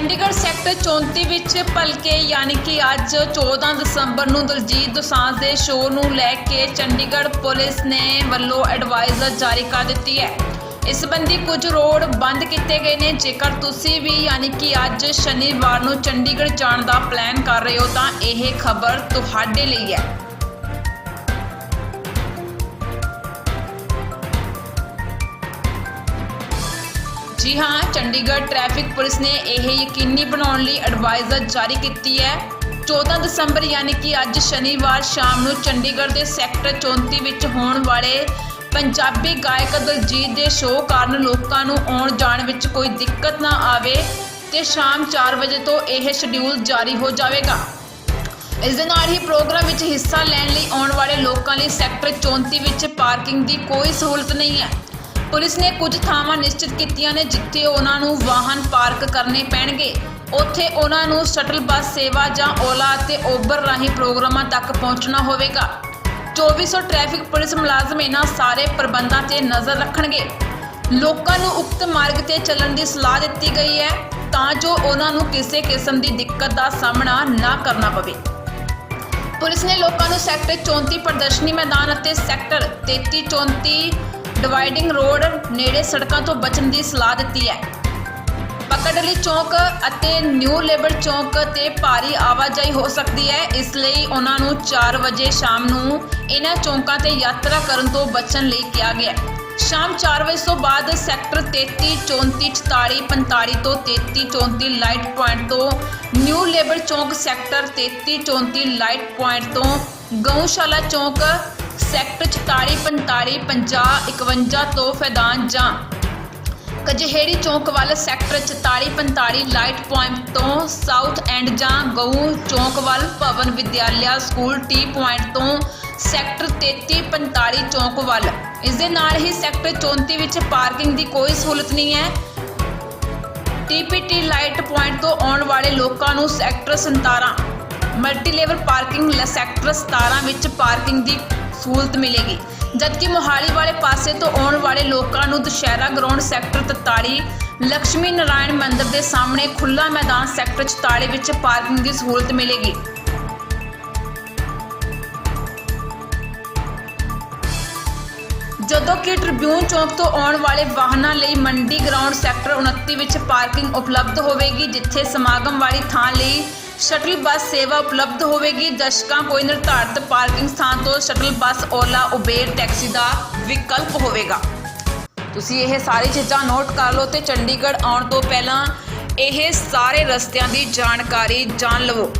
Chandigarh sector 34 ਵਿੱਚ ਭਲਕੇ ਯਾਨੀ ਕਿ ਅੱਜ 14 ਦਸੰਬਰ ਨੂੰ ਦਲਜੀਤ ਦੋਸਾਂਝ ਦੇ ਸ਼ੋਅ ਨੂੰ ਲੈ ਕੇ ਚੰਡੀਗੜ੍ਹ ਪੁਲਿਸ ਨੇ ਵੱਲੋਂ ਐਡਵਾਈਜ਼ਰ ਜਾਰੀ ਕਰ ਦਿੱਤੀ ਹੈ। ਇਸ ਸੰਬੰਧੀ ਕੁਝ ਰੋਡ ਬੰਦ ਕੀਤੇ ਗਏ ਨੇ। ਜੇਕਰ ਤੁਸੀਂ ਵੀ ਯਾਨੀ ਕਿ ਅੱਜ ਸ਼ਨੀਵਾਰ ਨੂੰ ਚੰਡੀਗੜ੍ਹ ਜਾਣ ਦਾ ਪਲਾਨ ਕਰ ਰਹੇ ਹੋ, ਤਾਂ ਇਹ ਖਬਰ ਤੁਹਾਡੇ ਲਈ ਹੈ। ਜੀ ਹਾਂ, ਚੰਡੀਗੜ੍ਹ ਟ੍ਰੈਫਿਕ ਪੁਲਿਸ ਨੇ ਇਹ ਯਕੀਨੀ ਬਣਾਉਣ ਲਈ ਐਡਵਾਈਜ਼ਰ ਜਾਰੀ ਕੀਤੀ ਹੈ। 14 ਦਸੰਬਰ ਯਾਨੀ ਕਿ ਅੱਜ ਸ਼ਨੀਵਾਰ ਸ਼ਾਮ ਨੂੰ ਚੰਡੀਗੜ੍ਹ ਦੇ ਸੈਕਟਰ 34 ਵਿੱਚ ਹੋਣ ਵਾਲੇ ਪੰਜਾਬੀ ਗਾਇਕ ਦਲਜੀਤ ਦੇ ਸ਼ੋਅ ਕਾਰਨ ਲੋਕਾਂ ਨੂੰ ਆਉਣ ਜਾਣ ਵਿੱਚ ਕੋਈ ਦਿੱਕਤ ਨਾ ਆਵੇ ਤੇ ਸ਼ਾਮ 4 ਵਜੇ ਤੋਂ ਇਹ ਸ਼ਡਿਊਲ ਜਾਰੀ ਹੋ ਜਾਵੇਗਾ। ਇਸ ਦੇ ਨਾਲ ਹੀ ਪ੍ਰੋਗਰਾਮ ਵਿੱਚ ਹਿੱਸਾ ਲੈਣ ਲਈ ਆਉਣ ਵਾਲੇ ਲੋਕਾਂ ਲਈ ਸੈਕਟਰ 34 ਵਿੱਚ ਪਾਰਕਿੰਗ ਦੀ ਕੋਈ ਸਹੂਲਤ ਨਹੀਂ ਹੈ। ਪੁਲਿਸ ਨੇ ਕੁਝ ਥਾਵਾਂ ਨਿਸ਼ਚਿਤ ਕੀਤੀਆਂ ਨੇ ਜਿੱਥੇ ਉਹਨਾਂ ਨੂੰ ਵਾਹਨ ਪਾਰਕ ਕਰਨੇ ਪੈਣਗੇ। ਉੱਥੇ ਉਹਨਾਂ ਨੂੰ ਸ਼ਟਲ ਬੱਸ ਸੇਵਾ ਜਾਂ ਓਲਾ ਅਤੇ ਓਬਰ ਰਾਹੀਂ ਪ੍ਰੋਗਰਾਮਾਂ ਤੱਕ ਪਹੁੰਚਣਾ ਹੋਵੇਗਾ। 2400 ਟ੍ਰੈਫਿਕ ਪੁਲਿਸ ਮੁਲਾਜ਼ਮ ਇਹਨਾਂ ਸਾਰੇ ਪ੍ਰਬੰਧਾਂ ਤੇ ਨਜ਼ਰ ਰੱਖਣਗੇ। ਲੋਕਾਂ ਨੂੰ ਉਕਤ ਮਾਰਗ ਤੇ ਚੱਲਣ ਦੀ ਸਲਾਹ ਦਿੱਤੀ ਗਈ ਹੈ ਤਾਂ ਜੋ ਉਹਨਾਂ ਨੂੰ ਕਿਸੇ ਕਿਸਮ ਦੀ ਦਿੱਕਤ ਦਾ ਸਾਹਮਣਾ ਨਾ ਕਰਨਾ ਪਵੇ। ਪੁਲਿਸ ਨੇ ਲੋਕਾਂ ਨੂੰ ਸੈਕਟਰ 34 ਪ੍ਰਦਰਸ਼ਨੀ ਮੈਦਾਨ ਅਤੇ ਸੈਕਟਰ 33 34 ਡਿਵਾਈਡਿੰਗ ਰੋਡ ਨੇੜੇ ਸੜਕਾਂ ਤੋਂ ਬਚਣ ਦੀ ਸਲਾਹ ਦਿੱਤੀ ਹੈ। ਪਕੜਲੀ ਚੌਕ ਅਤੇ ਨਿਊ ਲੇਬਰ ਚੌਂਕ ਤੇ ਭਾਰੀ ਆਵਾਜਾਈ ਹੋ ਸਕਦੀ ਹੈ। ਇਸ ਲਈ ਉਹਨਾਂ ਨੂੰ 4 ਵਜੇ ਸ਼ਾਮ ਨੂੰ ਇਹਨਾਂ ਚੌਂਕਾਂ ਤੇ ਯਾਤਰਾ ਕਰਨ ਤੋਂ ਬਚਣ ਲਈ ਕਿਹਾ ਗਿਆ। ਹੈ ਸ਼ਾਮ 4 ਵਜੇ ਤੋਂ ਬਾਅਦ ਸੈਕਟਰ 33 34 44 45 ਤੋਂ 33 34 ਲਾਈਟ ਪੁਆਇੰਟ ਤੋਂ ਨਿਊ ਲੇਬਰ ਚੌਂਕ ਸੈਕਟਰ 33 34 ਲਾਈਟ ਪੁਆਇੰਟ ਤੋਂ ਗਊਸ਼ਾਲਾ ਚੌਂਕ ਸੈਕਟਰ 44 45 50 51 ਤੋਂ ਫੈਦਾਨ ਜਾਂ। ਕਜਹੇੜੀ ਚੌਂਕ ਵੱਲ ਸੈਕਟਰ 44 45 ਲਾਈਟ ਪੁਆਇੰਟ ਤੋਂ ਸਾਊਥ ਐਂਡ ਜਾਂ ਗਊ ਚੌਂਕ ਵੱਲ Bhavan Vidyalaya school T point ਤੋਂ ਸੈਕਟਰ 33 45 ਚੌਂਕ ਵੱਲ। ਇਸ ਦੇ ਨਾਲ ਹੀ ਸੈਕਟਰ 34 ਵਿੱਚ ਪਾਰਕਿੰਗ ਦੀ ਕੋਈ ਸਹੂਲਤ ਨਹੀਂ ਹੈ। ਟੀਪੀਟੀ ਲਾਈਟ ਪੁਆਇੰਟ ਤੋਂ ਆਉਣ ਵਾਲੇ ਲੋਕਾਂ ਨੂੰ sector 17 multi level parking sector 17 ਵਿੱਚ ਪਾਰਕਿੰਗ ਦੀ ਸਹੂਲਤ ਮਿਲੇਗੀ। ਜਦਕਿ ਮੋਹਾਲੀ ਵਾਲੇ ਪਾਸੇ ਤੋਂ ਆਉਣ ਵਾਲੇ ਲੋਕਾਂ ਨੂੰ ਦੁਸ਼ਹਿਰਾ ਗਰਾਊਂਡ ਸੈਕਟਰ 43 ਲక్ష్ਮੀ ਨਾਰਾਇਣ ਮੰਦਿਰ ਦੇ ਸਾਹਮਣੇ ਖੁੱਲਾ ਮੈਦਾਨ ਸੈਕਟਰ 44 ਵਿੱਚ ਪਾਰਕਿੰਗ ਦੀ ਸਹੂਲਤ ਮਿਲੇਗੀ। ਜਦੋਂ ਕਿ ਟ੍ਰਿਬਿਊਨ ਚੌਂਕ ਤੋਂ ਆਉਣ ਵਾਲੇ ਵਾਹਨਾਂ ਲਈ ਮੰਡੀ ਗਰਾਊਂਡ ਸੈਕਟਰ 29 ਵਿੱਚ ਪਾਰਕਿੰਗ ਉਪਲਬਧ ਹੋਵੇਗੀ, ਜਿੱਥੇ ਸਮਾਗਮ ਵਾਲੀ ਥਾਂ ਲਈ ਸ਼ਟਲ ਬੱਸ ਸੇਵਾ ਉਪਲਬਧ ਹੋਵੇਗੀ। ਦਰਸ਼ਕਾਂ ਕੋਈ ਨਿਰਧਾਰਤ ਪਾਰਕਿੰਗ ਸਥਾਨ ਤੋਂ shuttle bus Ola Uber taxi ਦਾ ਵਿਕਲਪ ਹੋਵੇਗਾ। ਤੁਸੀਂ ਇਹ ਸਾਰੀ ਚੀਜ਼ਾਂ ਨੋਟ ਕਰ ਲਓ ਤੇ ਚੰਡੀਗੜ੍ਹ ਆਉਣ ਤੋਂ ਪਹਿਲਾਂ ਇਹ ਸਾਰੇ ਰਸਤਿਆਂ ਦੀ ਜਾਣਕਾਰੀ ਜਾਣ ਲਵੋ।